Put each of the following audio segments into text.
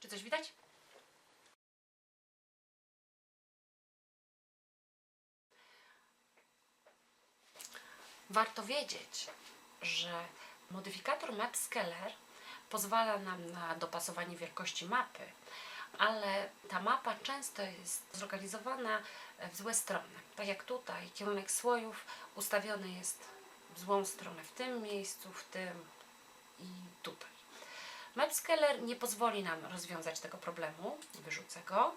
Czy coś widać? Warto wiedzieć, że modyfikator Map Scaler pozwala nam na dopasowanie wielkości mapy, ale ta mapa często jest zlokalizowana w złe strony. Tak jak tutaj, kierunek słojów ustawiony jest w złą stronę w tym miejscu, w tym. MapScaler nie pozwoli nam rozwiązać tego problemu, wyrzucę go.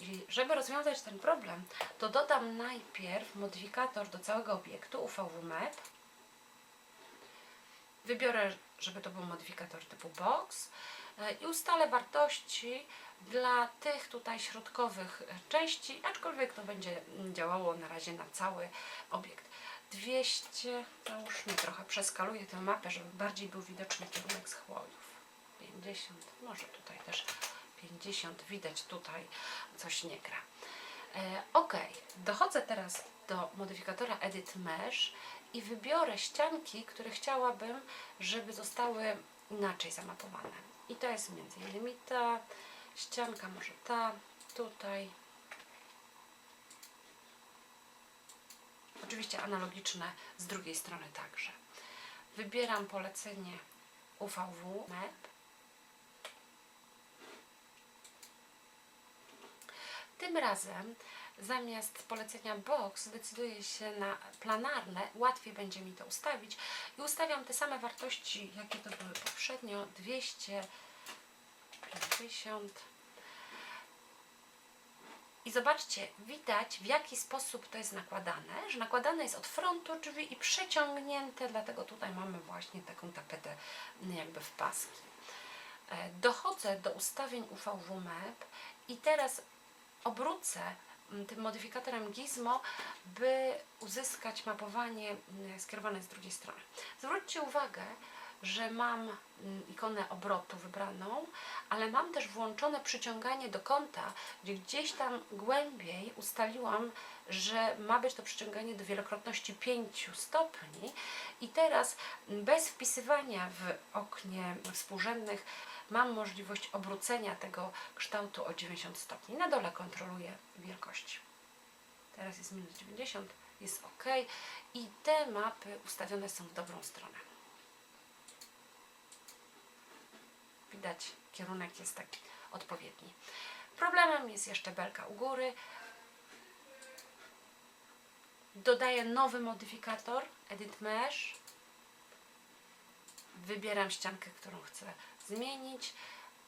I żeby rozwiązać ten problem, to dodam najpierw modyfikator do całego obiektu UVWMap. Wybiorę, żeby to był modyfikator typu box i ustalę wartości dla tych tutaj środkowych części, aczkolwiek to będzie działało na razie na cały obiekt. 200, załóżmy trochę przeskaluję tę mapę, żeby bardziej był widoczny kierunek schłojów. 50, może tutaj też 50, widać tutaj coś nie gra. E, ok, dochodzę teraz do modyfikatora Edit Mesh i wybiorę ścianki, które chciałabym, żeby zostały inaczej zamapowane. I to jest między innymi ta ścianka, może ta, tutaj. Oczywiście analogiczne z drugiej strony także. Wybieram polecenie UVW Map. Tym razem zamiast polecenia box decyduję się na planarne, łatwiej będzie mi to ustawić. I ustawiam te same wartości, jakie to były poprzednio, 250 i zobaczcie, widać w jaki sposób to jest nakładane, że nakładane jest od frontu drzwi i przeciągnięte, dlatego tutaj mamy właśnie taką tapetę mm, jakby w paski. E, Dochodzę do ustawień UVW Map i teraz obrócę mm, tym modyfikatorem Gizmo, by uzyskać mapowanie mm, skierowane z drugiej strony. Zwróćcie uwagę, że mam mm, ikonę obrotu wybraną, ale mam też włączone przyciąganie do kąta, gdzie gdzieś tam głębiej ustaliłam, że ma być to przyciąganie do wielokrotności 5 stopni i teraz bez wpisywania w oknie współrzędnych mam możliwość obrócenia tego kształtu o 90 stopni. Na dole kontroluję wielkość. Teraz jest minus 90, jest ok i te mapy ustawione są w dobrą stronę. Widać, kierunek jest taki odpowiedni. Problemem jest jeszcze belka u góry. Dodaję nowy modyfikator, Edit Mesh. Wybieram ściankę, którą chcę zmienić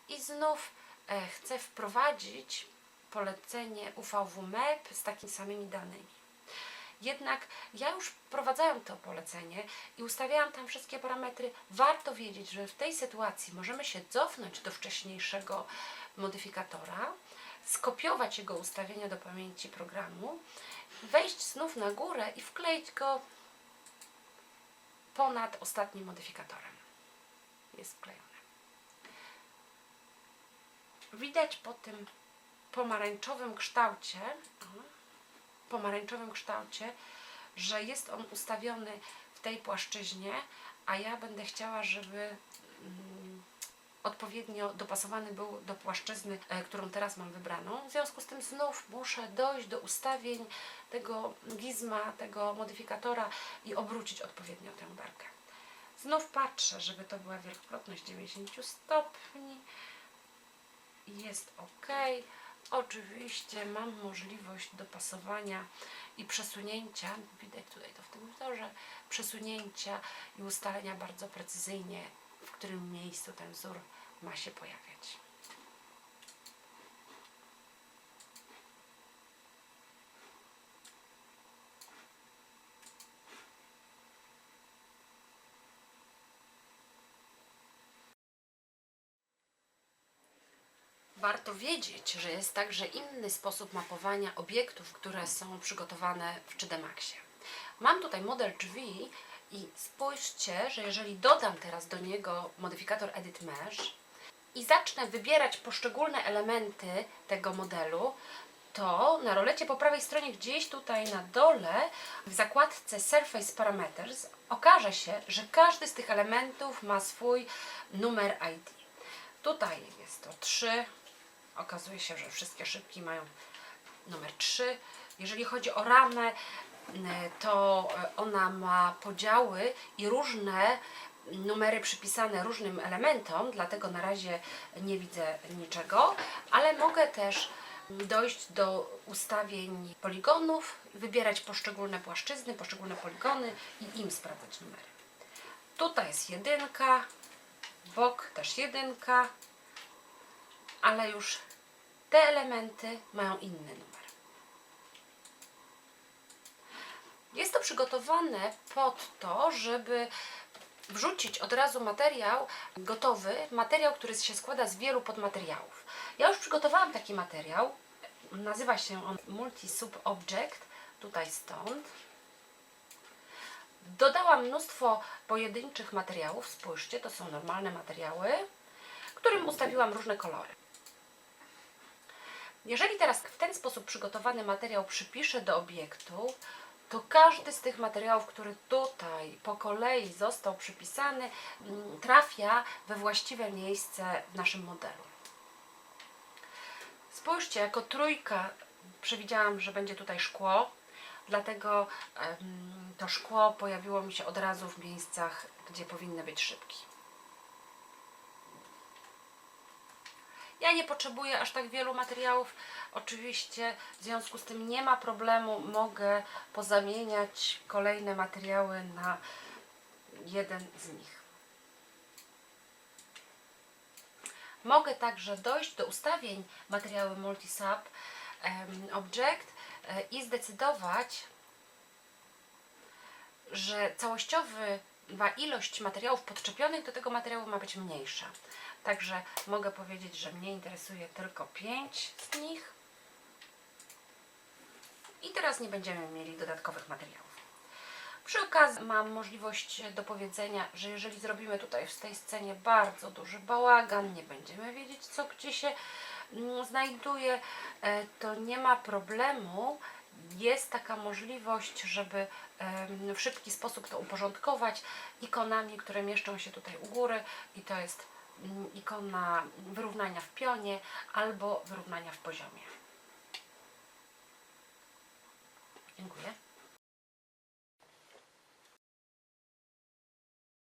i znów e, chcę wprowadzić polecenie UVW Map z takimi samymi danymi. Jednak ja już wprowadzałam to polecenie i ustawiałam tam wszystkie parametry. Warto wiedzieć, że w tej sytuacji możemy się cofnąć do wcześniejszego modyfikatora, skopiować jego ustawienia do pamięci programu, wejść znów na górę i wkleić go ponad ostatnim modyfikatorem. Jest wklejony. Widać po tym pomarańczowym kształcie, pomarańczowym kształcie, że jest on ustawiony w tej płaszczyźnie, a ja będę chciała, żeby mm, odpowiednio dopasowany był do płaszczyzny, e, którą teraz mam wybraną. W związku z tym znów muszę dojść do ustawień tego gizma, tego modyfikatora i obrócić odpowiednio tę belkę. Znów patrzę, żeby to była wielokrotność 90 stopni. Jest ok. Oczywiście mam możliwość dopasowania i przesunięcia, widać tutaj to w tym wzorze, przesunięcia i ustalenia bardzo precyzyjnie, w którym miejscu ten wzór ma się pojawiać. Warto wiedzieć, że jest także inny sposób mapowania obiektów, które są przygotowane w 3D Maxie. Mam tutaj model drzwi i spójrzcie, że jeżeli dodam teraz do niego modyfikator Edit Mesh i zacznę wybierać poszczególne elementy tego modelu, to na rolecie po prawej stronie gdzieś tutaj na dole w zakładce Surface Parameters okaże się, że każdy z tych elementów ma swój numer ID. Tutaj jest to 3. Okazuje się, że wszystkie szybki mają numer 3. Jeżeli chodzi o ramę, y, to y, ona ma podziały i różne numery przypisane różnym elementom, dlatego na razie nie widzę niczego, ale mogę też dojść do ustawień poligonów, wybierać poszczególne płaszczyzny, poszczególne poligony i im sprawdzać numery. Tutaj jest jedynka, bok też jedynka, ale już te elementy mają inny numer. Jest to przygotowane pod to, żeby wrzucić od razu materiał gotowy, materiał, który się składa z wielu podmateriałów. Ja już przygotowałam taki materiał, nazywa się on Multi-Sub Object, tutaj stąd. Dodałam mnóstwo pojedynczych materiałów, spójrzcie, to są normalne materiały, którym ustawiłam różne kolory. Jeżeli teraz w ten sposób przygotowany materiał przypiszę do obiektu, to każdy z tych materiałów, który tutaj po kolei został przypisany, mm, trafia we właściwe miejsce w naszym modelu. Spójrzcie, jako trójka przewidziałam, że będzie tutaj szkło, dlatego to szkło pojawiło mi się od razu w miejscach, gdzie powinny być szybki. Ja nie potrzebuję aż tak wielu materiałów. Oczywiście w związku z tym nie ma problemu. Mogę pozamieniać kolejne materiały na jeden z nich. Mogę także dojść do ustawień materiały Multisub Object e, i zdecydować, że całościowa ilość materiałów podczepionych do tego materiału ma być mniejsza. Także mogę powiedzieć, że mnie interesuje tylko 5 z nich. I teraz nie będziemy mieli dodatkowych materiałów. Przy okazji mam możliwość do powiedzenia, że jeżeli zrobimy tutaj w tej scenie bardzo duży bałagan, nie będziemy wiedzieć co gdzie się mm, znajduje, e, to nie ma problemu. Jest taka możliwość, żeby w szybki sposób to uporządkować ikonami, które mieszczą się tutaj u góry i to jest mm, ikona wyrównania w pionie albo wyrównania w poziomie. Dziękuję.